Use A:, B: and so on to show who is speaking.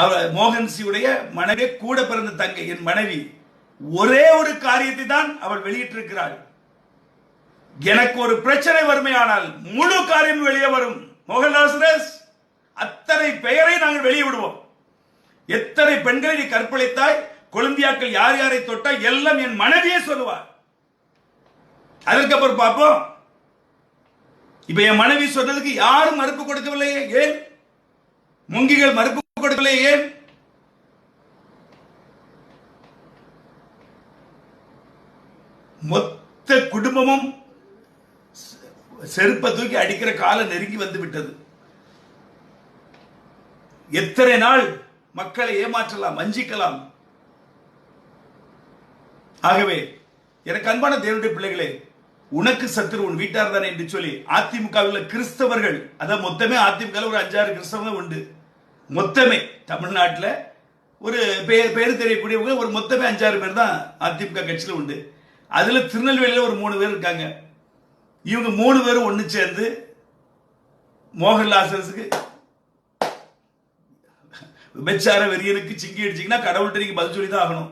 A: அவர் மோகன்சியுடைய மனைவி கூட பிறந்த தங்கை என் மனைவி ஒரே ஒரு காரியத்தை தான் அவள் வெளியிட்டிருக்கிறாள். எனக்கு ஒரு பிரச்சனை வறுமையானால் முழு காரியம் வெளியே வரும். மோகன்தாஸ் அத்தனை பெயரை நாங்கள் வெளியே விடுவோம். எத்தனை பெண்களை நீ கற்பழித்தாய்? கொழும்பியாக்கள் யார் யாரை தொட்டா எல்லாம் என் மனைவியே சொல்லுவார். அதற்கப்புறம் பார்ப்போம். இப்ப என் மனைவி சொன்னதுக்கு யாரும் மறுப்பு கொடுக்கவில்லையே ஏன்? முங்கிகள் மறுப்பு கொடுக்கவில்லை ஏன்? மொத்த குடும்பமும் செருப்பை தூக்கி அடிக்கிற காலம் நெருங்கி வந்து விட்டது. எத்தனை நாள் மக்களை ஏமாற்றலாம் வஞ்சிக்கலாம். ஆகவே எனக்கு அன்பான தேவனுடைய பிள்ளைகளே உனக்கு சத்துரு உன் வீட்டார் தானே என்று சொல்லி அதிமுகவில் கிறிஸ்தவர்கள் அதான் மொத்தமே அதிமுக ஒரு அஞ்சாறு கிறிஸ்தவங்க உண்டு. மொத்தமே தமிழ்நாட்டில் ஒரு பேர் பேர் தெரியக்கூடியவங்க ஒரு மொத்தமே அஞ்சாறு பேர் தான் அதிமுக கட்சியில் உண்டு. அதில் திருநெல்வேலியில் ஒரு மூணு பேர் இருக்காங்க. இவங்க மூணு பேரும் ஒன்று சேர்ந்து மோகன்லாசனுக்கு விபச்சார வெறியனுக்கு சிங்கி அடிச்சிங்கன்னா கடவுள்கிட்ட நீங்கள் பதில் சொல்லி தான் ஆகணும்.